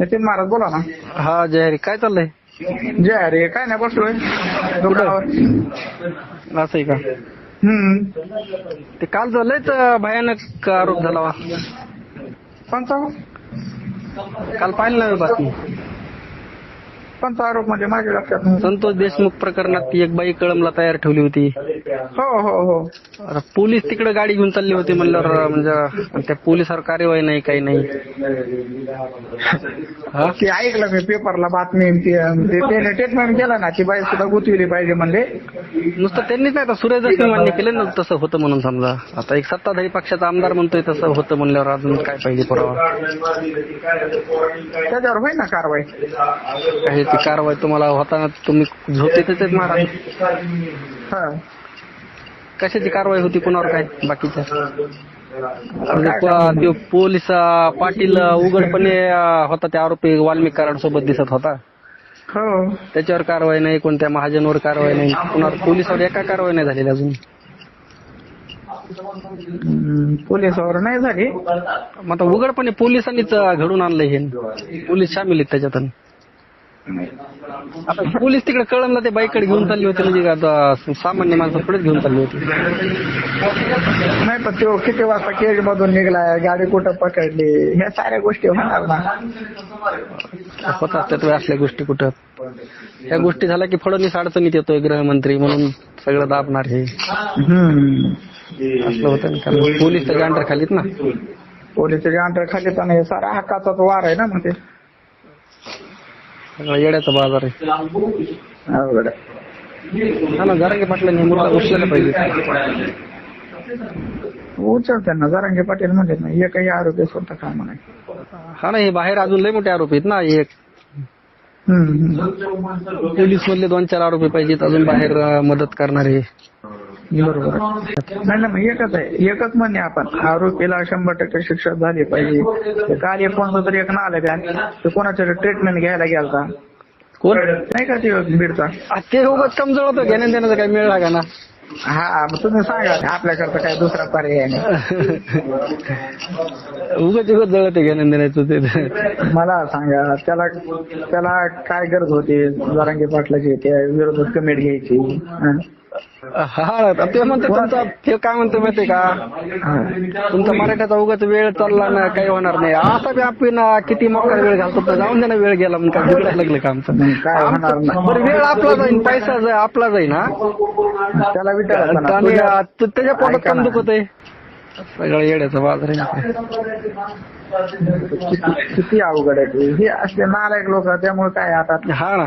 नितीन महाराज बोला ना. हा जय हरी. काय चाललंय? जय अरे काय नाही बसलोय. दुकानावर. असं आहे का? हम्म. ते काल लयच भयानक आरोप झाला वा कोणता? काल पाहिलं ना बातमी कोणता आरोप म्हणजे माझ्या लक्षात नाही. संतोष देशमुख प्रकरणात ती एक बाई कळमला तयार ठेवली होती. हो हो हो. आता पोलीस तिकडे गाडी घेऊन चालली होती म्हणल्यावर म्हणजे त्या पोलिसावर कार्यवाही नाही काही नाही. हा? ते ऐकलं मी पेपरला बातमी ती- ते- त्याने स्टेटमेंट केलं ना ती बाई सुद्धा गुंतविली पाहिजे म्हणजे नुसतं त्यांनीच नाही तर सुरेश दसमी मान्य केलं ना तसं होतं म्हणून समजा. आता एक सत्ताधारी पक्षाचा आमदार म्हणतोय तसं होतं म्हणल्यावर अजून काय पाहिजे पुरावा? त्याच्यावर होईल ना कारवाई. काही ती कारवाई तुम्हाला होताना तुम्ही झोपेतच आहेत महाराज हा. कशाची कारवाई होती कुणावर काय? बाकीच्या? म्हणजे प- त्यो पोलीस अं, पाटील अं, उघडपणे अं, होता त्या आरोपी वाल्मिक कराड सोबत दिसत होता. हो. त्याच्यावर कारवाई नाही कोणत्या महाजनवर कारवाई नाही. कुणावर पोलिसावर एका कारवाई नाही झालेली अजून. हम्म, पोलिसावर नाही झाली. मग आता उघडपणे पोलिसांनीच अं, घडून आणलंय हे. पोलीस सामील आहेत त्याच्यात आता पोलीस तिकडे कळमला ते बाईकडे घेऊन चालली होती म्हणजे आता सामान्य माणसं पुढेच घेऊन चालली होती. नाही पण तो किती वाजता केज मधून निघलाय गाडी कुठं पकडली ह्या साऱ्या गोष्टी होणार ना. होतात त्यात वेळ असल्या गोष्टी कुठं. या गोष्टी झाल्या की फडणवीस अडचणीत येतोय गृहमंत्री म्हणून सगळं दाबणार हे. असलं होतं ना पोलीस त्याच्या अंडर खालीत ना. पोलिसच्या अंतर खाली तर हे सारा हक्काचा तो वार आहे ना ते सगळं येड्याचा बाजार आहे अवघड आहे. हा ना जरांगे पाटलांनी मुद्दा उचलायला पाहिजे उचल त्यांना जरांगे पाटील म्हणले ना हे काही आरोग्य स्वतः काम नाही हा ना हे बाहेर अजून लय मोठे आरोपी आहेत ना एक. पोलीस मधले दोन चार आरोपी पाहिजेत अजून बाहेर अं, मदत करणारे बरोबर. नाही ना मग एकच आहे. एकच म्हणणे आपण. आरोपीला शंभर टक्के शिक्षा झाली पाहिजे. काल एक कोणतं तरी एक नालं द्या ते कोणाच्या ट्रीटमेंट घ्यायला गेलता? कोण? नाही का ते बीडचा? ते उगाच कमजोर होतं. घेण्या देण्याचा काही मिळ लागा ना. हा तुम्ही सांगा आपल्याकडचं काय दुसरा पर्याय नाही उगाच उगाच जळत घेण्या देण्याचं ते. मला सांगा त्याला त्याला काय गरज होती? जरांगे पाटलाची त्या विरोधात कमेंट घ्यायची? हा? ते म्हणते तुमचा ते काय म्हणतो माहितीये का. तुमचा मराठ्याचा उगाच वेळ चालला ना काही होणार नाही आता बी आपण अं, किती मोठा वेळ घालतो जाऊन दे ना वेळ गेला मग काय बिघडायला लागलं का आमचं वेळ आपला जाईल पैसा जाईल आपला जाईल हा त्याला विचारायचं ना, आणि त्याच्या पोटात कम ना. दुखत आहे सगळं येड्याचा बाजार किती अवघड आहे ते. हे असले नालायक लोक त्यामुळे काय आता हा ना